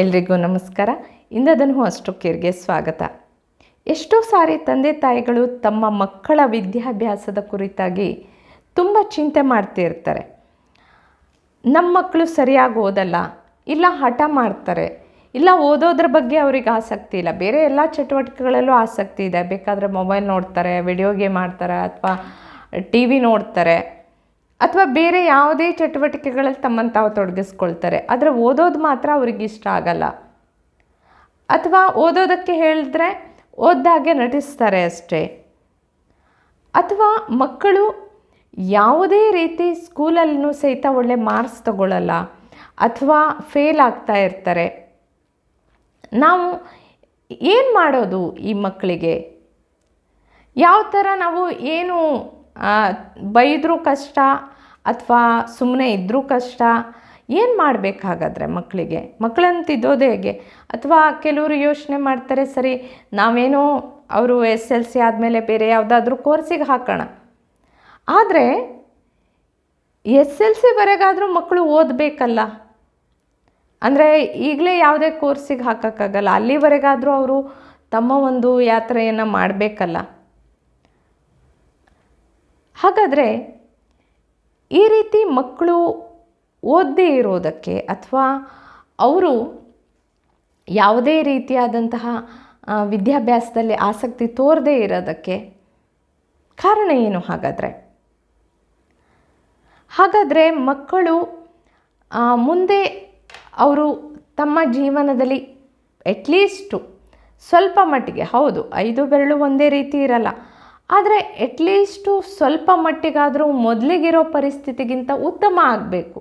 ಎಲ್ರಿಗೂ ನಮಸ್ಕಾರ. ಇಂದದನ್ನು ಅಷ್ಟು ಕೇರ್ಗೆ ಸ್ವಾಗತ. ಎಷ್ಟೋ ಸಾರಿ ತಂದೆ ತಾಯಿಗಳು ತಮ್ಮ ಮಕ್ಕಳ ವಿದ್ಯಾಭ್ಯಾಸದ ಕುರಿತಾಗಿ ತುಂಬ ಚಿಂತೆ ಮಾಡ್ತಿರ್ತಾರೆ ನಮ್ಮ ಮಕ್ಕಳು ಸರಿಯಾಗಿ ಓದಲ್ಲ, ಇಲ್ಲ ಹಠ ಮಾಡ್ತಾರೆ, ಇಲ್ಲ ಓದೋದ್ರ ಬಗ್ಗೆ ಅವ್ರಿಗೆ ಆಸಕ್ತಿ ಇಲ್ಲ. ಬೇರೆ ಎಲ್ಲ ಚಟುವಟಿಕೆಗಳಲ್ಲೂ ಆಸಕ್ತಿ ಇದೆ. ಬೇಕಾದರೆ ಮೊಬೈಲ್ ನೋಡ್ತಾರೆ, ವಿಡಿಯೋ ಗೇಮ್ ಆಡ್ತಾರೆ, ಅಥವಾ ಟಿ ವಿ ನೋಡ್ತಾರೆ. ಅಥವಾ ಬೇರೆ ಯಾವುದೇ ಚಟುವಟಿಕೆಗಳಲ್ಲಿ ತಮ್ಮನ್ನು ತಾವು ತೊಡಗಿಸ್ಕೊಳ್ತಾರೆ. ಆದರೆ ಓದೋದು ಮಾತ್ರ ಅವ್ರಿಗೆ ಇಷ್ಟ ಆಗಲ್ಲ. ಅಥವಾ ಓದೋದಕ್ಕೆ ಹೇಳಿದ್ರೆ ಓದ್ದಾಗೆ ನಟಿಸ್ತಾರೆ ಅಷ್ಟೇ. ಅಥವಾ ಮಕ್ಕಳು ಯಾವುದೇ ರೀತಿ ಸ್ಕೂಲಲ್ಲೂ ಸಹಿತ ಒಳ್ಳೆ ಮಾರ್ಕ್ಸ್ ತಗೊಳ್ಳಲ್ಲ ಅಥವಾ ಫೇಲ್ ಆಗ್ತಾ ಇರ್ತಾರೆ. ನಾವು ಏನು ಮಾಡೋದು ಈ ಮಕ್ಕಳಿಗೆ? ಯಾವ ಥರ ನಾವು ಏನು ಬೈದರೂ ಕಷ್ಟ ಅಥವಾ ಸುಮ್ಮನೆ ಇದ್ದರೂ ಕಷ್ಟ, ಏನು ಮಾಡಬೇಕಾಗಾದ್ರೆ ಮಕ್ಕಳಿಗೆ ಮಕ್ಕಳನ್ನು ತಿದ್ದೋದು ಹೇಗೆ? ಅಥವಾ ಕೆಲವರು ಯೋಚನೆ ಮಾಡ್ತಾರೆ, ಸರಿ, ನಾವೇನೋ ಅವರು ಎಸ್ ಎಲ್ ಸಿ ಆದಮೇಲೆ ಬೇರೆ ಯಾವುದಾದ್ರೂ ಕೋರ್ಸಿಗೆ ಹಾಕೋಣ. ಆದರೆ ಎಸ್ ಎಲ್ ಸಿವರೆಗಾದರೂ ಮಕ್ಕಳು ಓದಬೇಕಲ್ಲ? ಅಂದರೆ ಈಗಲೇ ಯಾವುದೇ ಕೋರ್ಸಿಗೆ ಹಾಕೋಕ್ಕಾಗಲ್ಲ, ಅಲ್ಲಿವರೆಗಾದರೂ ಅವರು ತಮ್ಮ ಒಂದು ಯಾತ್ರೆಯನ್ನು ಮಾಡಬೇಕಲ್ಲ? ಹಾಗಾದರೆ ಈ ರೀತಿ ಮಕ್ಕಳು ಓದದೇ ಇರೋದಕ್ಕೆ ಅಥವಾ ಅವರು ಯಾವುದೇ ರೀತಿಯಾದಂತಹ ವಿದ್ಯಾಭ್ಯಾಸದಲ್ಲಿ ಆಸಕ್ತಿ ತೋರದೇ ಇರೋದಕ್ಕೆ ಕಾರಣ ಏನು ಹಾಗಾದರೆ? ಹಾಗಾದರೆ ಮಕ್ಕಳು ಮುಂದೆ ಅವರು ತಮ್ಮ ಜೀವನದಲ್ಲಿ ಅಟ್ಲೀಸ್ಟು ಸ್ವಲ್ಪ ಮಟ್ಟಿಗೆ, ಹೌದು, ಐದು ಬೆರಳು ಒಂದೇ ರೀತಿ ಇರಲ್ಲ ಆದರೆ ಎಟ್ಲೀಸ್ಟು ಸ್ವಲ್ಪ ಮಟ್ಟಿಗಾದರೂ ಮೊದಲಿಗಿರೋ ಪರಿಸ್ಥಿತಿಗಿಂತ ಉತ್ತಮ ಆಗಬೇಕು.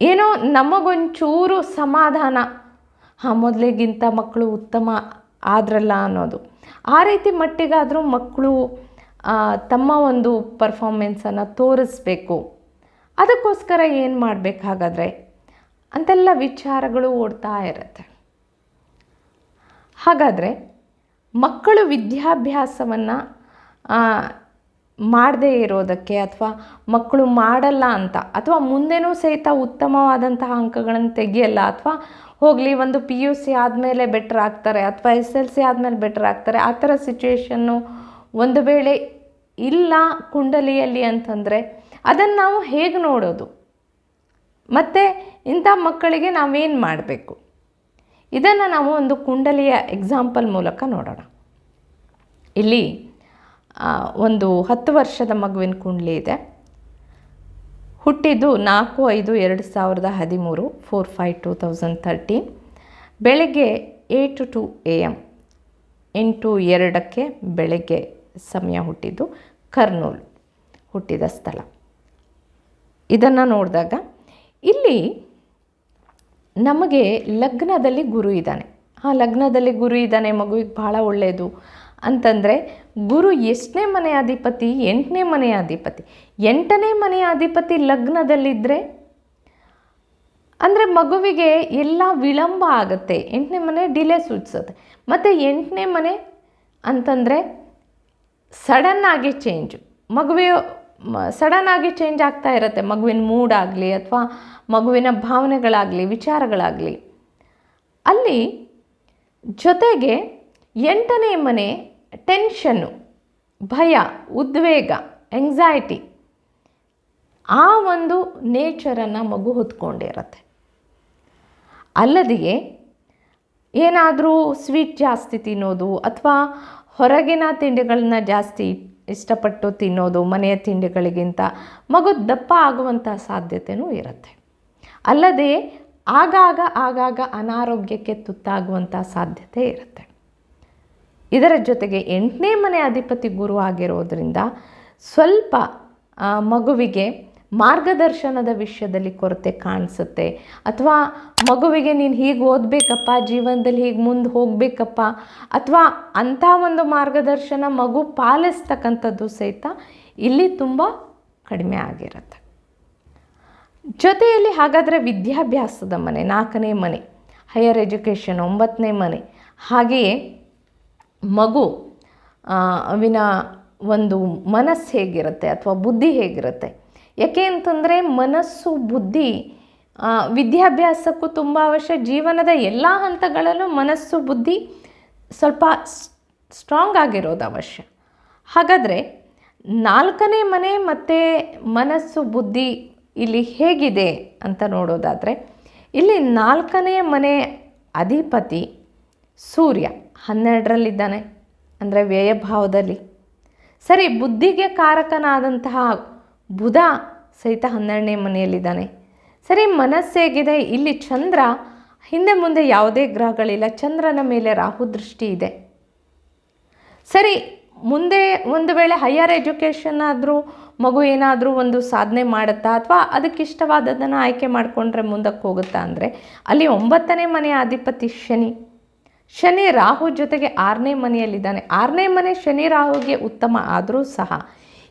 ಏನೋ ನಮಗೊಂಚೂರು ಸಮಾಧಾನ. ಆ ಮೊದಲಿಗಿಂತ ಮಕ್ಕಳು ಉತ್ತಮ ಆದ್ರಲ್ಲ ಅನ್ನೋದು. ಆ ರೀತಿ ಮಟ್ಟಿಗಾದರೂ ಮಕ್ಕಳು ತಮ್ಮ ಒಂದು ಪರ್ಫಾರ್ಮೆನ್ಸನ್ನು ತೋರಿಸ್ಬೇಕು. ಅದಕ್ಕೋಸ್ಕರ ಏನು ಮಾಡಬೇಕಾಗಾದ್ರೆ ಅಂತೆಲ್ಲ ವಿಚಾರಗಳು ಓಡ್ತಾ ಇರುತ್ತೆ. ಹಾಗಾದರೆ ಮಕ್ಕಳು ವಿದ್ಯಾಭ್ಯಾಸವನ್ನು ಮಾಡದೇ ಇರೋದಕ್ಕೆ ಅಥವಾ ಮಕ್ಕಳು ಮಾಡಲ್ಲ ಅಂತ, ಅಥವಾ ಮುಂದೆನೂ ಸಹಿತ ಉತ್ತಮವಾದಂತಹ ಅಂಕಗಳನ್ನು ತೆಗಿಯಲ್ಲ, ಅಥವಾ ಹೋಗಲಿ ಒಂದು ಪಿ ಯು ಸಿ ಆದಮೇಲೆ ಬೆಟ್ರ್ ಆಗ್ತಾರೆ, ಅಥವಾ ಎಸ್ ಎಲ್ ಸಿ ಆದಮೇಲೆ ಬೆಟ್ರ್ ಆಗ್ತಾರೆ, ಆ ಥರ ಸಿಚುವೇಶನ್ನು ಒಂದು ವೇಳೆ ಇಲ್ಲ ಕುಂಡಲಿಯಲ್ಲಿ ಅಂತಂದರೆ ಅದನ್ನು ನಾವು ಹೇಗೆ ನೋಡೋದು? ಮತ್ತು ಇಂಥ ಮಕ್ಕಳಿಗೆ ನಾವೇನು ಮಾಡಬೇಕು? ಇದನ್ನು ನಾವು ಒಂದು ಕುಂಡಲಿಯ ಎಕ್ಸಾಂಪಲ್ ಮೂಲಕ ನೋಡೋಣ. ಇಲ್ಲಿ ಒಂದು ಹತ್ತು ವರ್ಷದ ಮಗುವಿನ ಕುಂಡಲಿ ಇದೆ. ಹುಟ್ಟಿದ್ದು ನಾಲ್ಕು ಐದು ಎರಡು ಸಾವಿರದ ಹದಿಮೂರು four five two thousand thirteen ಬೆಳಗ್ಗೆ ಏಟ್ ಟು ಎ ಎಂ ಎಂಟು ಎರಡಕ್ಕೆ ಬೆಳಗ್ಗೆ ಸಮಯ ಹುಟ್ಟಿದ್ದು ಕರ್ನೂಲ್ ಹುಟ್ಟಿದ ಸ್ಥಳ. ಇದನ್ನು ನೋಡಿದಾಗ, ಇಲ್ಲಿ ನಮಗೆ ಲಗ್ನದಲ್ಲಿ ಗುರು ಇದ್ದಾನೆ. ಆ ಲಗ್ನದಲ್ಲಿ ಗುರು ಇದ್ದಾನೆ, ಮಗುವಿಗೆ ಭಾಳ ಒಳ್ಳೆಯದು ಅಂತಂದರೆ ಗುರು ಎಷ್ಟನೇ ಮನೆಯ ಅಧಿಪತಿ, ಎಂಟನೇ ಮನೆಯ ಅಧಿಪತಿ. ಎಂಟನೇ ಮನೆಯ ಅಧಿಪತಿ ಲಗ್ನದಲ್ಲಿದ್ದರೆ ಅಂದರೆ ಮಗುವಿಗೆ ಎಲ್ಲ ವಿಳಂಬ ಆಗುತ್ತೆ. ಎಂಟನೇ ಮನೆ ಡಿಲೇ ಸೂಚಿಸುತ್ತೆ. ಮತ್ತು ಎಂಟನೇ ಮನೆ ಅಂತಂದರೆ ಸಡನ್ನಾಗಿ ಚೇಂಜು ಮಗುವಿಯ ಸಡನ್ನಾಗಿ ಚೇಂಜ್ ಆಗ್ತಾ ಇರುತ್ತೆ. ಮಗುವಿನ ಮೂಡ್ ಆಗಲಿ ಅಥವಾ ಮಗುವಿನ ಭಾವನೆಗಳಾಗಲಿ, ವಿಚಾರಗಳಾಗಲಿ. ಅಲ್ಲಿ ಜೊತೆಗೆ ಎಂಟನೇ ಮನೆ ಟೆನ್ಷನ್ನು ಭಯ, ಉದ್ವೇಗ ಎಂಗ್ಸೈಟಿ ಆ ಒಂದು ನೇಚರನ್ನು ಮಗು ಹೊತ್ಕೊಂಡಿರತ್ತೆ ಅಲ್ಲದೆಯೇ ಏನಾದರೂ ಸ್ವೀಟ್ ಜಾಸ್ತಿ ತಿನ್ನೋದು ಅಥವಾ ಹೊರಗಿನ ತಿಂಡಿಗಳನ್ನ ಜಾಸ್ತಿ ಇಷ್ಟಪಟ್ಟು ತಿನ್ನೋದು, ಮನೆಯ ತಿಂಡಿಗಳಿಗಿಂತ ಮಗು ದಪ್ಪ ಆಗುವಂಥ ಸಾಧ್ಯತೆಯೂ ಇರುತ್ತೆ. ಅಲ್ಲದೆ ಆಗಾಗ ಆಗಾಗ ಅನಾರೋಗ್ಯಕ್ಕೆ ತುತ್ತಾಗುವಂಥ ಸಾಧ್ಯತೆ ಇರುತ್ತೆ. ಇದರ ಜೊತೆಗೆ ಎಂಟನೇ ಮನೆ ಅಧಿಪತಿ ಗುರು ಆಗಿರೋದ್ರಿಂದ ಸ್ವಲ್ಪ ಮಗುವಿಗೆ ಮಾರ್ಗದರ್ಶನದ ವಿಷಯದಲ್ಲಿ ಕೊರತೆ ಕಾಣಿಸುತ್ತೆ. ಅಥವಾ ಮಗುವಿಗೆ ನೀನು ಹೀಗೆ ಓದಬೇಕಪ್ಪ, ಜೀವನದಲ್ಲಿ ಹೀಗೆ ಮುಂದೆ ಹೋಗಬೇಕಪ್ಪ, ಅಥವಾ ಅಂಥ ಒಂದು ಮಾರ್ಗದರ್ಶನ ಮಗು ಪಾಲಿಸ್ತಕ್ಕಂಥದ್ದು ಸಹಿತ ಇಲ್ಲಿ ತುಂಬ ಕಡಿಮೆ ಆಗಿರುತ್ತೆ. ಜೊತೆಯಲ್ಲಿ ಹಾಗಾದರೆ ವಿದ್ಯಾಭ್ಯಾಸದ ಮನೆ, ನಾಲ್ಕನೇ ಮನೆ ಹೈಯರ್ ಎಜುಕೇಷನ್ ಒಂಬತ್ತನೇ ಮನೆ, ಹಾಗೆಯೇ ಮಗು ಅವಿನ ಒಂದು ಮನಸ್ಸು ಹೇಗಿರುತ್ತೆ ಅಥವಾ ಬುದ್ಧಿ ಹೇಗಿರುತ್ತೆ? ಯಾಕೆ ಅಂತಂದರೆ ಮನಸ್ಸು, ಬುದ್ಧಿ ವಿದ್ಯಾಭ್ಯಾಸಕ್ಕೂ ತುಂಬ ಅವಶ್ಯ. ಜೀವನದ ಎಲ್ಲ ಹಂತಗಳಲ್ಲೂ ಮನಸ್ಸು, ಬುದ್ಧಿ ಸ್ವಲ್ಪ ಸ್ಟ್ರಾಂಗ್ ಆಗಿರೋದು ಅವಶ್ಯ. ಹಾಗಾದರೆ ನಾಲ್ಕನೇ ಮನೆ ಮತ್ತು ಮನಸ್ಸು, ಬುದ್ಧಿ ಇಲ್ಲಿ ಹೇಗಿದೆ ಅಂತ ನೋಡೋದಾದರೆ, ಇಲ್ಲಿ ನಾಲ್ಕನೇ ಮನೆ ಅಧಿಪತಿ ಸೂರ್ಯ ಹನ್ನೆರಡರಲ್ಲಿದ್ದಾನೆ, ಅಂದರೆ ವ್ಯಯಭಾವದಲ್ಲಿ. ಸರಿ, ಬುದ್ಧಿಗೆ ಕಾರಕನಾದಂತಹ ಬುಧ ಸಹಿತ ಹನ್ನೆರಡನೇ ಮನೆಯಲ್ಲಿದ್ದಾನೆ. ಸರಿ ಮನಸ್ಸೇಗಿದೆ ಇಲ್ಲಿ ಚಂದ್ರ, ಹಿಂದೆ ಮುಂದೆ ಯಾವುದೇ ಗ್ರಹಗಳಿಲ್ಲ. ಚಂದ್ರನ ಮೇಲೆ ರಾಹು ದೃಷ್ಟಿ ಇದೆ. ಸರಿ, ಮುಂದೆ ಒಂದು ವೇಳೆ ಹೈಯರ್ ಎಜುಕೇಷನ್ ಆದರೂ, ಮಗು ಏನಾದರೂ ಒಂದು ಸಾಧನೆ ಮಾಡುತ್ತಾ, ಅಥವಾ ಅದಕ್ಕೆ ಇಷ್ಟವಾದದ್ದನ್ನು ಆಯ್ಕೆ ಮಾಡಿಕೊಂಡ್ರೆ ಮುಂದಕ್ಕೆ ಹೋಗುತ್ತಾ ಅಂದರೆ, ಅಲ್ಲಿ ಒಂಬತ್ತನೇ ಮನೆಯ ಅಧಿಪತಿ ಶನಿ. ಶನಿ ರಾಹು ಜೊತೆಗೆ ಆರನೇ ಮನೆಯಲ್ಲಿದ್ದಾನೆ. ಆರನೇ ಮನೆ ಶನಿ ರಾಹುಗೆ ಉತ್ತಮ ಆದರೂ ಸಹ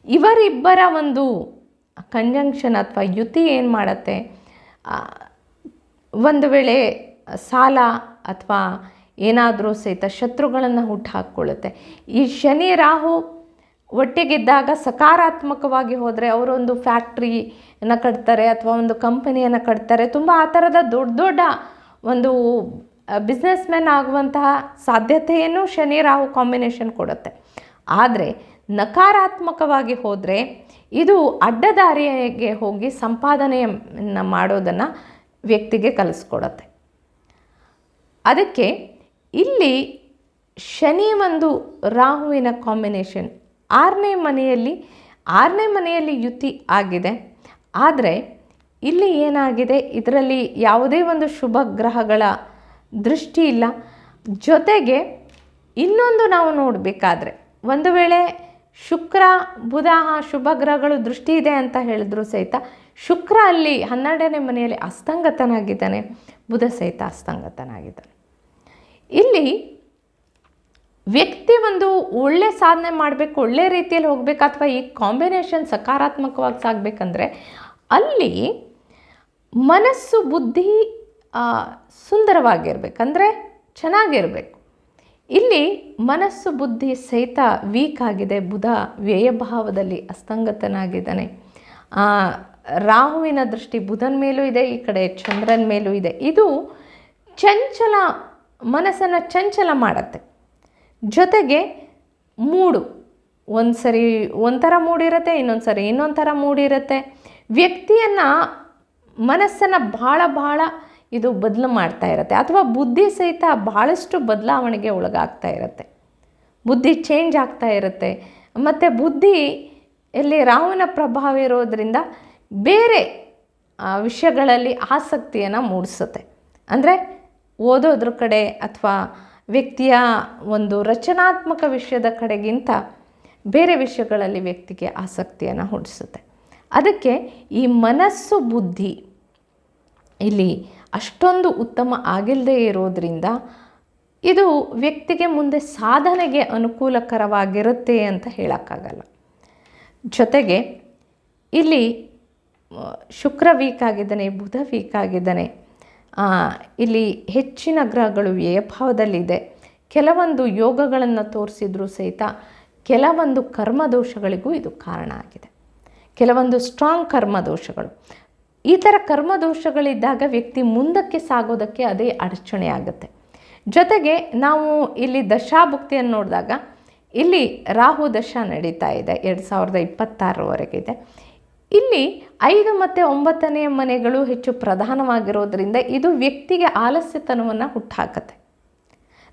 ಇವರಿಬ್ಬರ ಒಂದು ಕಂಜಂಕ್ಷನ್ ಅಥವಾ ಯುತಿ ಏನು ಮಾಡುತ್ತೆ? ಒಂದು ವೇಳೆ ಸಾಲ ಅಥವಾ ಏನಾದರೂ ಸಹಿತ ಶತ್ರುಗಳನ್ನು ಹುಟ್ಟುಹಾಕ್ಕೊಳ್ಳುತ್ತೆ ಈ ಶನಿ ರಾಹು ಒಟ್ಟಿಗಿದ್ದಾಗ ಸಕಾರಾತ್ಮಕವಾಗಿ ಹೋದರೆ ಅವರೊಂದು ಫ್ಯಾಕ್ಟ್ರಿಯನ್ನು ಕಟ್ತಾರೆ ಅಥವಾ ಒಂದು ಕಂಪನಿಯನ್ನು ಕಟ್ತಾರೆ. ತುಂಬ ಆ ಥರದ ದೊಡ್ಡ ದೊಡ್ಡ ಒಂದು ಬಿಸ್ನೆಸ್ ಮ್ಯಾನ್ ಆಗುವಂತಹ ಸಾಧ್ಯತೆಯನ್ನು ಶನಿ ರಾಹು ಕಾಂಬಿನೇಷನ್ ಕೊಡುತ್ತೆ. ಆದರೆ ನಕಾರಾತ್ಮಕವಾಗಿ ಹೋದರೆ ಇದು ಅಡ್ಡದಾರಿಗೆ ಹೋಗಿ ಸಂಪಾದನೆಯನ್ನು ಮಾಡೋದನ್ನು ವ್ಯಕ್ತಿಗೆ ಕಲಿಸ್ಕೊಡತ್ತೆ. ಅದಕ್ಕೆ ಇಲ್ಲಿ ಶನಿ ಒಂದು ರಾಹುವಿನ ಕಾಂಬಿನೇಷನ್. ಆರನೇ ಮನೆಯಲ್ಲಿ ಆರನೇ ಮನೆಯಲ್ಲಿ ಯುತಿ ಆಗಿದೆ. ಆದರೆ ಇಲ್ಲಿ ಏನಾಗಿದೆ? ಇದರಲ್ಲಿ ಯಾವುದೇ ಒಂದು ಶುಭ ಗ್ರಹಗಳ ದೃಷ್ಟಿ ಇಲ್ಲ. ಜೊತೆಗೆ ಇನ್ನೊಂದು ನಾವು ನೋಡಬೇಕಾದ್ರೆ, ಒಂದು ವೇಳೆ ಶುಕ್ರ, ಬುಧ, ಶುಭ ಗ್ರಹಗಳು ದೃಷ್ಟಿ ಇದೆ ಅಂತ ಹೇಳಿದ್ರು ಸಹಿತ ಶುಕ್ರ ಅಲ್ಲಿ ಹನ್ನೆರಡನೇ ಮನೆಯಲ್ಲಿ ಅಸ್ತಂಗತನಾಗಿದ್ದಾನೆ, ಬುಧ ಸಹಿತ ಅಸ್ತಂಗತನಾಗಿದ್ದಾನೆ. ಇಲ್ಲಿ ವ್ಯಕ್ತಿ ಒಂದು ಒಳ್ಳೆ ಸಾಧನೆ ಮಾಡಬೇಕು, ಒಳ್ಳೆ ರೀತಿಯಲ್ಲಿ ಹೋಗಬೇಕು ಅಥವಾ ಈ ಕಾಂಬಿನೇಷನ್ ಸಕಾರಾತ್ಮಕವಾಗಿ ಸಾಗಬೇಕಂದ್ರೆ ಅಲ್ಲಿ ಮನಸ್ಸು, ಬುದ್ಧಿ ಸುಂದರವಾಗಿರ್ಬೇಕಂದ್ರೆ ಚೆನ್ನಾಗಿರಬೇಕು. ಇಲ್ಲಿ ಮನಸ್ಸು ಬುದ್ಧಿ ಸಹಿತ ವೀಕ್ ಆಗಿದೆ. ಬುಧ ವ್ಯಯಭಾವದಲ್ಲಿ ಅಸ್ತಂಗತನಾಗಿದ್ದಾನೆ. ರಾಹುವಿನ ದೃಷ್ಟಿ ಬುಧನ ಮೇಲೂ ಇದೆ, ಈ ಕಡೆ ಚಂದ್ರನ ಮೇಲೂ ಇದೆ. ಇದು ಚಂಚಲ, ಮನಸ್ಸನ್ನು ಚಂಚಲ ಮಾಡತ್ತೆ. ಜೊತೆಗೆ ಮೂಡು ಒಂದು ಸರಿ ಒಂಥರ ಮೂಡಿರುತ್ತೆ ಇನ್ನೊಂದು ಸರಿ ಇನ್ನೊಂದು ಥರ ಮೂಡಿರುತ್ತೆ. ವ್ಯಕ್ತಿಯನ್ನು ಮನಸ್ಸನ್ನು ಭಾಳ ಭಾಳ ಇದು ಬದಲು ಮಾಡ್ತಾ ಇರುತ್ತೆ. ಅಥವಾ ಬುದ್ಧಿ ಸಹಿತ ಭಾಳಷ್ಟು ಬದಲಾವಣೆಗೆ ಒಳಗಾಗ್ತಾ ಇರುತ್ತೆ. ಬುದ್ಧಿ ಚೇಂಜ್ ಆಗ್ತಾ ಇರುತ್ತೆ. ಮತ್ತು ಬುದ್ಧಿ ಇಲ್ಲಿ ರಾಹುವಿನ ಪ್ರಭಾವ ಇರೋದರಿಂದ ಬೇರೆ ವಿಷಯಗಳಲ್ಲಿ ಆಸಕ್ತಿಯನ್ನು ಮೂಡಿಸುತ್ತೆ. ಅಂದರೆ ಓದೋದ್ರ ಕಡೆ ಅಥವಾ ವ್ಯಕ್ತಿಯ ಒಂದು ರಚನಾತ್ಮಕ ವಿಷಯದ ಕಡೆಗಿಂತ ಬೇರೆ ವಿಷಯಗಳಲ್ಲಿ ವ್ಯಕ್ತಿಗೆ ಆಸಕ್ತಿಯನ್ನು ಹುಡಿಸುತ್ತೆ ಅದಕ್ಕೆ ಈ ಮನಸ್ಸು ಬುದ್ಧಿ ಇಲ್ಲಿ ಅಷ್ಟೊಂದು ಉತ್ತಮ ಆಗಿಲ್ಲದೆ ಇರೋದರಿಂದ ಇದು ವ್ಯಕ್ತಿಗೆ ಮುಂದೆ ಸಾಧನೆಗೆ ಅನುಕೂಲಕರವಾಗಿರುತ್ತೆ ಅಂತ ಹೇಳೋಕ್ಕಾಗಲ್ಲ. ಜೊತೆಗೆ ಇಲ್ಲಿ ಶುಕ್ರ ವೀಕ್ ಆಗಿದ್ದಾನೆ, ಬುಧ ವೀಕ್ ಆಗಿದ್ದಾನೆ ಇಲ್ಲಿ ಹೆಚ್ಚಿನ ಗ್ರಹಗಳು ವ್ಯಯಭಾವದಲ್ಲಿದೆ. ಕೆಲವೊಂದು ಯೋಗಗಳನ್ನು ತೋರಿಸಿದ್ರೂ ಸಹಿತ ಕೆಲವೊಂದು ಕರ್ಮದೋಷಗಳಿಗೂ ಇದು ಕಾರಣ ಆಗಿದೆ. ಕೆಲವೊಂದು ಸ್ಟ್ರಾಂಗ್ ಕರ್ಮದೋಷಗಳು. ಈ ಥರ ಕರ್ಮದೋಷಗಳಿದ್ದಾಗ ವ್ಯಕ್ತಿ ಮುಂದಕ್ಕೆ ಸಾಗೋದಕ್ಕೆ ಅದೇ ಅಡಚಣೆ ಆಗುತ್ತೆ ಜೊತೆಗೆ ನಾವು ಇಲ್ಲಿ ದಶಾಭುಕ್ತಿಯನ್ನು ನೋಡಿದಾಗ, ಇಲ್ಲಿ ರಾಹು ದಶ ನಡೀತಾ ಇದೆ, ಎರಡು ಸಾವಿರದ ಇಪ್ಪತ್ತಾರರವರೆಗಿದೆ ಇಲ್ಲಿ ಐದು ಮತ್ತು ಒಂಬತ್ತನೆಯ ಮನೆಗಳು ಹೆಚ್ಚು ಪ್ರಧಾನವಾಗಿರೋದರಿಂದ ಇದು ವ್ಯಕ್ತಿಗೆ ಆಲಸ್ಯತನವನ್ನು ಹುಟ್ಟುಹಾಕತ್ತೆ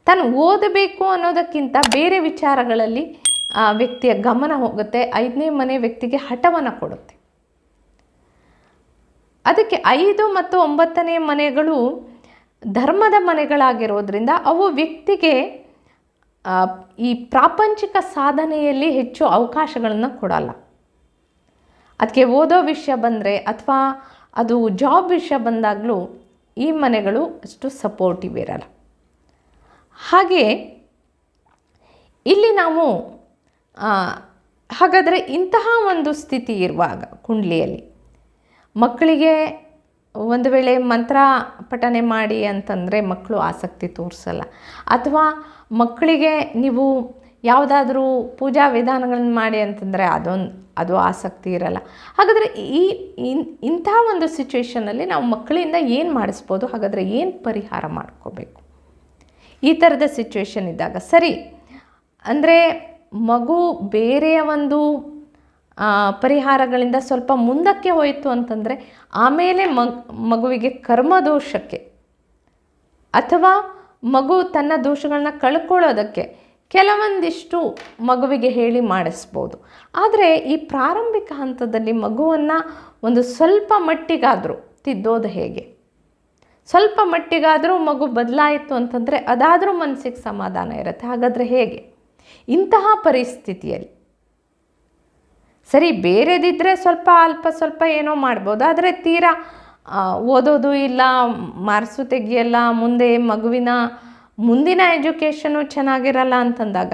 ತಾನು ಓದಬೇಕು ಅನ್ನೋದಕ್ಕಿಂತ ಬೇರೆ ವಿಚಾರಗಳಲ್ಲಿ ವ್ಯಕ್ತಿಯ ಗಮನ ಹೋಗುತ್ತೆ, ಐದನೇ ಮನೆ ವ್ಯಕ್ತಿಗೆ ಹಠವನ್ನು ಕೊಡುತ್ತೆ. ಅದಕ್ಕೆ ಐದು ಮತ್ತು ಒಂಬತ್ತನೇ ಮನೆಗಳು ಧರ್ಮದ ಮನೆಗಳಾಗಿರೋದ್ರಿಂದ ಅವು ವ್ಯಕ್ತಿಗೆ ಈ ಪ್ರಾಪಂಚಿಕ ಸಾಧನೆಯಲ್ಲಿ ಹೆಚ್ಚು ಅವಕಾಶಗಳನ್ನು ಕೊಡಲ್ಲ. ಅದಕ್ಕೆ ಓದೋ ವಿಷಯ ಬಂದರೆ ಅಥವಾ ಅದು ಜಾಬ್ ವಿಷಯ ಬಂದಾಗಲೂ ಈ ಮನೆಗಳು ಅಷ್ಟು ಸಪೋರ್ಟಿವ್ ಇರಲ್ಲ. ಹಾಗೆ ಇಲ್ಲಿ ನಾವು ಹಾಗಾದರೆ ಇಂತಹ ಒಂದು ಸ್ಥಿತಿ ಇರುವಾಗ, ಕುಂಡ್ಲಿಯಲ್ಲಿ ಮಕ್ಕಳಿಗೆ ಒಂದು ವೇಳೆ ಮಂತ್ರ ಪಠನೆ ಮಾಡಿ ಅಂತಂದರೆ ಮಕ್ಕಳು ಆಸಕ್ತಿ ತೋರಿಸಲ್ಲ. ಅಥವಾ ಮಕ್ಕಳಿಗೆ ನೀವು ಯಾವುದಾದ್ರೂ ಪೂಜಾ ವಿಧಾನಗಳನ್ನು ಮಾಡಿ ಅಂತಂದರೆ ಅದೊಂದು, ಅದು ಆಸಕ್ತಿ ಇರಲ್ಲ. ಹಾಗಾದರೆ ಈ ಇಂಥ ಒಂದು ಸಿಚುವೇಷನಲ್ಲಿ ನಾವು ಮಕ್ಕಳಿಂದ ಏನು ಮಾಡಿಸ್ಬೋದು, ಹಾಗಾದರೆ ಏನು ಪರಿಹಾರ ಮಾಡ್ಕೋಬೇಕು? ಈ ಥರದ ಸಿಚುವೇಶನ್ ಇದ್ದಾಗ ಸರಿ, ಅಂದರೆ ಮಗು ಬೇರೆಯ ಒಂದು ಪರಿಹಾರಗಳಿಂದ ಸ್ವಲ್ಪ ಮುಂದಕ್ಕೆ ಹೋಯಿತು ಅಂತಂದರೆ ಆಮೇಲೆ ಮಗುವಿಗೆ ಕರ್ಮದೋಷಕ್ಕೆ ಅಥವಾ ಮಗು ತನ್ನ ದೋಷಗಳನ್ನ ಕಳ್ಕೊಳ್ಳೋದಕ್ಕೆ ಕೆಲವೊಂದಿಷ್ಟು ಮಗುವಿಗೆ ಹೇಳಿ ಮಾಡಿಸ್ಬೋದು. ಆದರೆ ಈ ಪ್ರಾರಂಭಿಕ ಹಂತದಲ್ಲಿ ಮಗುವನ್ನು ಒಂದು ಸ್ವಲ್ಪ ಮಟ್ಟಿಗಾದರೂ ತಿದ್ದೋದು ಹೇಗೆ? ಸ್ವಲ್ಪ ಮಟ್ಟಿಗಾದರೂ ಮಗು ಬದಲಾಯಿತು ಅಂತಂದರೆ ಅದಾದರೂ ಮನಸ್ಸಿಗೆ ಸಮಾಧಾನ ಇರುತ್ತೆ. ಹಾಗಾದರೆ ಹೇಗೆ? ಇಂತಹ ಪರಿಸ್ಥಿತಿಯಲ್ಲಿ ಸರಿ ಬೇರೆದಿದ್ದರೆ ಸ್ವಲ್ಪ ಅಲ್ಪ ಸ್ವಲ್ಪ ಏನೋ ಮಾಡ್ಬೋದು. ಆದರೆ ತೀರಾ ಓದೋದು ಇಲ್ಲ ಮಾರ್ಕ್ಸು ತೆಗಿಯಲ್ಲ, ಮುಂದೆ ಮಗುವಿನ ಮುಂದಿನ ಎಜುಕೇಷನು ಚೆನ್ನಾಗಿರಲ್ಲ ಅಂತಂದಾಗ,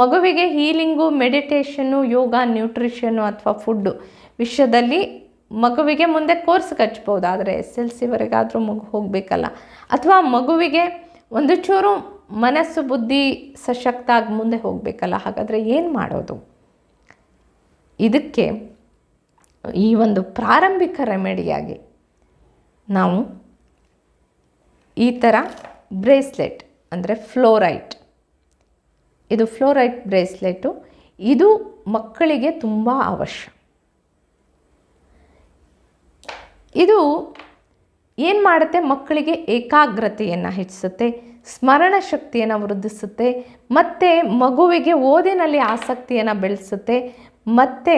ಮಗುವಿಗೆ ಹೀಲಿಂಗು ಮೆಡಿಟೇಷನ್ನು ಯೋಗ ನ್ಯೂಟ್ರಿಷನ್ನು ಅಥವಾ ಫುಡ್ಡು ವಿಷಯದಲ್ಲಿ ಮಗುವಿಗೆ ಮುಂದೆ ಕೋರ್ಸ್ ಹಚ್ಬೋದು ಆದರೆ ಎಸ್ ಎಲ್ ಸಿವರೆಗಾದರೂ ಮಗು ಹೋಗಬೇಕಲ್ಲ. ಅಥವಾ ಮಗುವಿಗೆ ಒಂದು ಚೂರು ಮನಸ್ಸು, ಬುದ್ಧಿ ಸಶಕ್ತ ಆಗಿ ಮುಂದೆ ಹೋಗಬೇಕಲ್ಲ. ಹಾಗಾದರೆ ಏನು ಮಾಡೋದು? ಇದಕ್ಕೆ ಈ ಒಂದು ಪ್ರಾರಂಭಿಕ ರೆಮಿಡಿಯಾಗಿ ನಾವು ಈ ಥರ ಬ್ರೇಸ್ಲೆಟ್, ಅಂದರೆ ಫ್ಲೋರೈಟ್. ಇದು ಫ್ಲೋರೈಟ್ ಬ್ರೇಸ್ಲೆಟು. ಇದು ಮಕ್ಕಳಿಗೆ ತುಂಬ ಅವಶ್ಯ. ಇದು ಏನು ಮಾಡುತ್ತೆ? ಮಕ್ಕಳಿಗೆ ಏಕಾಗ್ರತೆಯನ್ನು ಹೆಚ್ಚಿಸುತ್ತೆ, ಸ್ಮರಣ ಶಕ್ತಿಯನ್ನು ವೃದ್ಧಿಸುತ್ತೆ, ಮತ್ತು ಮಗುವಿಗೆ ಓದಿನಲ್ಲಿ ಆಸಕ್ತಿಯನ್ನು ಬೆಳೆಸುತ್ತೆ ಮತ್ತು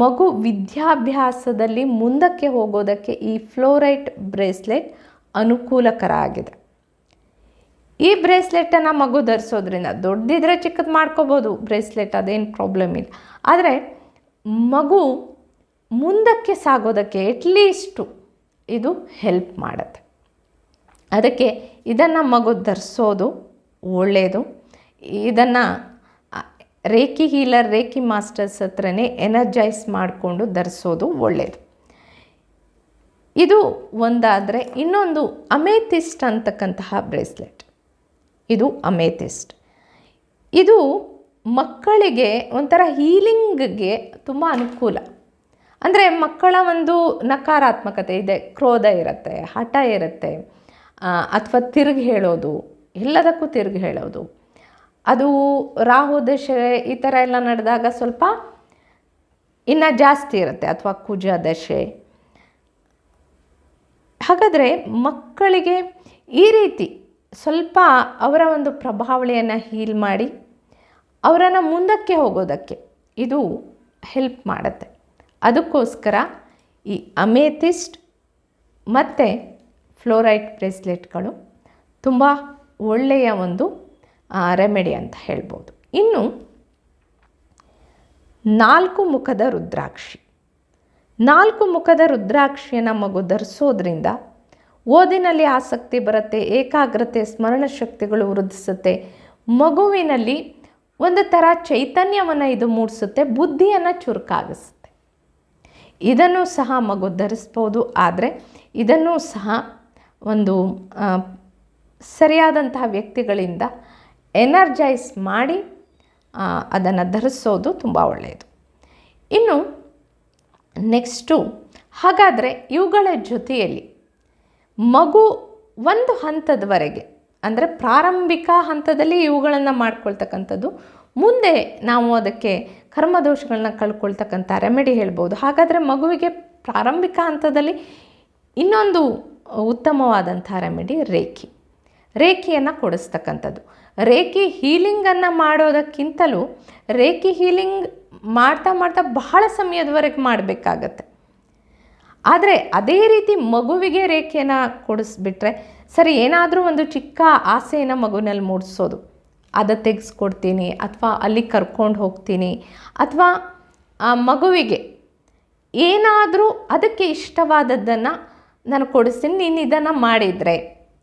ಮಗು ವಿದ್ಯಾಭ್ಯಾಸದಲ್ಲಿ ಮುಂದಕ್ಕೆ ಹೋಗೋದಕ್ಕೆ ಈ ಫ್ಲೋರೈಟ್ ಬ್ರೇಸ್ಲೆಟ್ ಅನುಕೂಲಕರ ಆಗಿದೆ ಈ ಬ್ರೇಸ್ಲೆಟನ್ನು ಮಗು ಧರಿಸೋದ್ರಿಂದ ದೊಡ್ಡದಿದ್ರೆ ಚಿಕ್ಕದು ಮಾಡ್ಕೋಬೋದು, ಬ್ರೇಸ್ಲೆಟ್ ಅದೇನು ಪ್ರಾಬ್ಲಮ್ ಇಲ್ಲ. ಆದರೆ ಮಗು ಮುಂದಕ್ಕೆ ಸಾಗೋದಕ್ಕೆ ಎಟ್ಲೀಸ್ಟು ಇದು ಹೆಲ್ಪ್ ಮಾಡುತ್ತೆ. ಅದಕ್ಕೆ ಇದನ್ನು ಮಗು ಧರಿಸೋದು ಒಳ್ಳೆಯದು ಇದನ್ನು ರೇಖಿ ಹೀಲರ್ ರೇಕಿ ಮಾಸ್ಟರ್ಸ್ ಹತ್ರನೇ ಎನರ್ಜೈಸ್ ಮಾಡಿಕೊಂಡು ಧರಿಸೋದು ಒಳ್ಳೆಯದು ಇದು ಒಂದಾದರೆ ಇನ್ನೊಂದು ಅಮೇಥಿಸ್ಟ್ ಅಂತಕ್ಕಂತಹ ಬ್ರೇಸ್ಲೆಟ್. ಇದು ಅಮೇಥಿಸ್ಟ್. ಇದು ಮಕ್ಕಳಿಗೆ ಒಂಥರ ಹೀಲಿಂಗ್ಗೆ ತುಂಬ ಅನುಕೂಲ. ಅಂದರೆ ಮಕ್ಕಳ ಒಂದು ನಕಾರಾತ್ಮಕತೆ ಇದೆ, ಕ್ರೋಧ ಇರುತ್ತೆ, ಹಠ ಇರುತ್ತೆ ಅಥವಾ ತಿರುಗಿ ಹೇಳೋದು, ಎಲ್ಲದಕ್ಕೂ ತಿರುಗಿ ಹೇಳೋದು. ಅದು ರಾಹು ದಶೆ ಈ ಥರ ಎಲ್ಲ ನಡೆದಾಗ ಸ್ವಲ್ಪ ಇನ್ನು ಜಾಸ್ತಿ ಇರುತ್ತೆ ಅಥವಾ ಕುಜ ದಶೆ. ಹಾಗಾದರೆ ಮಕ್ಕಳಿಗೆ ಈ ರೀತಿ ಸ್ವಲ್ಪ ಅವರ ಒಂದು ಪ್ರಭಾವಳಿಯನ್ನು ಹೀಲ್ ಮಾಡಿ ಅವರನ್ನು ಮುಂದಕ್ಕೆ ಹೋಗೋದಕ್ಕೆ ಇದು ಹೆಲ್ಪ್ ಮಾಡುತ್ತೆ. ಅದಕ್ಕೋಸ್ಕರ ಈ ಅಮೇಥಿಸ್ಟ್ ಮತ್ತು ಫ್ಲೋರೈಟ್ ಬ್ರೇಸ್ಲೆಟ್ಗಳು ತುಂಬ ಒಳ್ಳೆಯ ಒಂದು ರೆಮಿಡಿ ಅಂತ ಹೇಳ್ಬೋದು. ಇನ್ನು ನಾಲ್ಕು ಮುಖದ ರುದ್ರಾಕ್ಷಿ. ನಾಲ್ಕು ಮುಖದ ರುದ್ರಾಕ್ಷಿಯನ್ನು ಮಗು ಧರಿಸೋದ್ರಿಂದ ಓದಿನಲ್ಲಿ ಆಸಕ್ತಿ ಬರುತ್ತೆ, ಏಕಾಗ್ರತೆ, ಸ್ಮರಣ ಶಕ್ತಿಗಳು ವೃದ್ಧಿಸುತ್ತೆ. ಮಗುವಿನಲ್ಲಿ ಒಂದು ಥರ ಚೈತನ್ಯವನ್ನು ಇದು ಮೂಡಿಸುತ್ತೆ, ಬುದ್ಧಿಯನ್ನು ಚುರುಕಾಗಿಸುತ್ತೆ. ಇದನ್ನು ಸಹ ಮಗು ಧರಿಸ್ಬೋದು, ಆದರೆ ಇದನ್ನು ಸಹ ಒಂದು ಸರಿಯಾದಂತಹ ವ್ಯಕ್ತಿಗಳಿಂದ ಎನರ್ಜೈಸ್ ಮಾಡಿ ಅದನ್ನು ಧರಿಸೋದು ತುಂಬ ಒಳ್ಳೆಯದು. ಇನ್ನು ನೆಕ್ಸ್ಟು, ಹಾಗಾದರೆ ಇವುಗಳ ಜೊತೆಯಲ್ಲಿ ಮಗು ಒಂದು ಹಂತದವರೆಗೆ, ಅಂದರೆ ಪ್ರಾರಂಭಿಕ ಹಂತದಲ್ಲಿ ಇವುಗಳನ್ನು ಮಾಡ್ಕೊಳ್ತಕ್ಕಂಥದ್ದು, ಮುಂದೆ ನಾವು ಅದಕ್ಕೆ ಕರ್ಮದೋಷಗಳನ್ನ ಕಳ್ಕೊಳ್ತಕ್ಕಂಥ ರೆಮಿಡಿ ಹೇಳ್ಬೋದು. ಹಾಗಾದರೆ ಮಗುವಿಗೆ ಪ್ರಾರಂಭಿಕ ಹಂತದಲ್ಲಿ ಇನ್ನೊಂದು ಉತ್ತಮವಾದಂಥ ರೆಮಿಡಿ ರೇಖಿ. ರೇಖಿಯನ್ನು ಕೊಡಿಸ್ತಕ್ಕಂಥದ್ದು. ರೇಖಿ ಹೀಲಿಂಗನ್ನು ಮಾಡೋದಕ್ಕಿಂತಲೂ ರೇಖಿ ಹೀಲಿಂಗ್ ಮಾಡ್ತಾ ಮಾಡ್ತಾ ಬಹಳ ಸಮಯದವರೆಗೆ ಮಾಡಬೇಕಾಗತ್ತೆ. ಆದರೆ ಅದೇ ರೀತಿ ಮಗುವಿಗೆ ರೇಖೆನ ಕೊಡಿಸ್ಬಿಟ್ರೆ ಸರಿ, ಏನಾದರೂ ಒಂದು ಚಿಕ್ಕ ಆಸೆಯನ್ನು ಮಗುವಿನಲ್ಲಿ ಮೂಡಿಸೋದು. ಅದು ತೆಗೆಸ್ಕೊಡ್ತೀನಿ ಅಥವಾ ಅಲ್ಲಿ ಕರ್ಕೊಂಡು ಹೋಗ್ತೀನಿ ಅಥವಾ ಆ ಮಗುವಿಗೆ ಏನಾದರೂ ಅದಕ್ಕೆ ಇಷ್ಟವಾದದ್ದನ್ನು ನಾನು ಕೊಡಿಸ್ತೀನಿ, ನೀನು ಇದನ್ನು ಮಾಡಿದರೆ.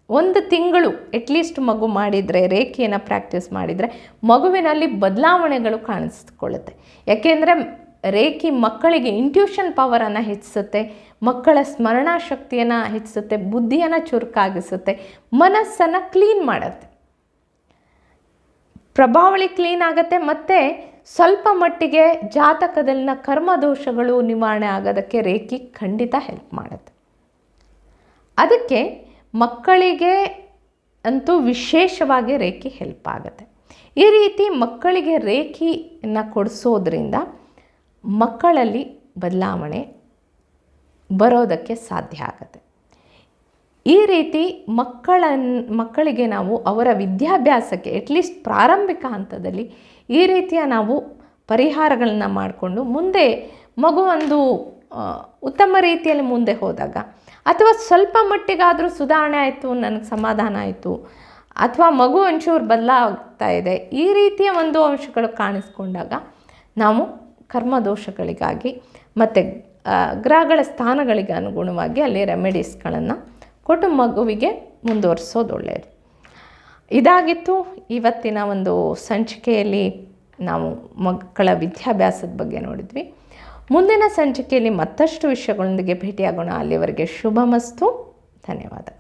ಒಂದು ತಿಂಗಳು ಅಟ್ಲೀಸ್ಟ್ ಮಗು ಮಾಡಿದರೆ, ರೇಖೆಯನ್ನು ಪ್ರಾಕ್ಟೀಸ್ ಮಾಡಿದರೆ ಮಗುವಿನಲ್ಲಿ ಬದಲಾವಣೆಗಳು ಕಾಣಿಸ್ಕೊಳ್ಳುತ್ತೆ. ಯಾಕೆಂದರೆ ರೇಖಿ ಮಕ್ಕಳಿಗೆ ಇಂಟ್ಯೂಷನ್ ಪವರನ್ನು ಹೆಚ್ಚಿಸುತ್ತೆ, ಮಕ್ಕಳ ಸ್ಮರಣಾ ಶಕ್ತಿಯನ್ನು ಹೆಚ್ಚಿಸುತ್ತೆ, ಬುದ್ಧಿಯನ್ನು ಚುರುಕಾಗಿಸುತ್ತೆ, ಮನಸ್ಸನ್ನು ಕ್ಲೀನ್ ಮಾಡುತ್ತೆ. ಪ್ರಭಾವಳಿ ಕ್ಲೀನ್ ಆಗುತ್ತೆ ಮತ್ತು ಸ್ವಲ್ಪ ಮಟ್ಟಿಗೆ ಜಾತಕದಲ್ಲಿನ ಕರ್ಮದೋಷಗಳು ನಿವಾರಣೆ ಆಗೋದಕ್ಕೆ ರೇಖಿ ಖಂಡಿತ ಹೆಲ್ಪ್ ಮಾಡುತ್ತೆ. ಅದಕ್ಕೆ ಮಕ್ಕಳಿಗೆ ಅಂತೂ ವಿಶೇಷವಾಗಿ ರೇಖಿ ಹೆಲ್ಪ್ ಆಗುತ್ತೆ. ಈ ರೀತಿ ಮಕ್ಕಳಿಗೆ ರೇಖಿಯನ್ನು ಕೊಡಿಸೋದ್ರಿಂದ ಮಕ್ಕಳಲ್ಲಿ ಬದಲಾವಣೆ ಬರೋದಕ್ಕೆ ಸಾಧ್ಯ ಆಗುತ್ತೆ. ಈ ರೀತಿ ಮಕ್ಕಳನ್ನು ಮಕ್ಕಳಿಗೆ ನಾವು ಅವರ ವಿದ್ಯಾಭ್ಯಾಸಕ್ಕೆ ಅಟ್ಲೀಸ್ಟ್ ಪ್ರಾರಂಭಿಕ ಹಂತದಲ್ಲಿ ಈ ರೀತಿಯ ನಾವು ಪರಿಹಾರಗಳನ್ನು ಮಾಡಿಕೊಂಡು ಮುಂದೆ ಮಗು ಒಂದು ಉತ್ತಮ ರೀತಿಯಲ್ಲಿ ಮುಂದೆ ಹೋದಾಗ ಅಥವಾ ಸ್ವಲ್ಪ ಮಟ್ಟಿಗಾದರೂ ಸುಧಾರಣೆ ಆಯಿತು, ನನಗೆ ಸಮಾಧಾನ ಆಯಿತು, ಅಥವಾ ಮಗು ಒಂಚೂರು ಬದಲಾಗ್ತಾ ಇದೆ, ಈ ರೀತಿಯ ಒಂದು ಅಂಶಗಳು ಕಾಣಿಸ್ಕೊಂಡಾಗ ನಾವು ಕರ್ಮದೋಷಗಳಿಗಾಗಿ ಮತ್ತು ಗ್ರಹಗಳ ಸ್ಥಾನಗಳಿಗೆ ಅನುಗುಣವಾಗಿ ಅಲ್ಲಿ ರೆಮಿಡೀಸ್ಗಳನ್ನು ಕೊಟ್ಟು ಮಗುವಿಗೆ ಮುಂದುವರಿಸೋದು ಒಳ್ಳೆಯದು ಇದಾಗಿತ್ತು ಇವತ್ತಿನ ಒಂದು ಸಂಚಿಕೆಯಲ್ಲಿ ನಾವು ಮಕ್ಕಳ ವಿದ್ಯಾಭ್ಯಾಸದ ಬಗ್ಗೆ ನೋಡಿದ್ವಿ. ಮುಂದಿನ ಸಂಚಿಕೆಯಲ್ಲಿ ಮತ್ತಷ್ಟು ವಿಷಯಗಳೊಂದಿಗೆ ಭೇಟಿಯಾಗೋಣ. ಅಲ್ಲಿವರೆಗೆ ಶುಭಮಸ್ತು. ಧನ್ಯವಾದ.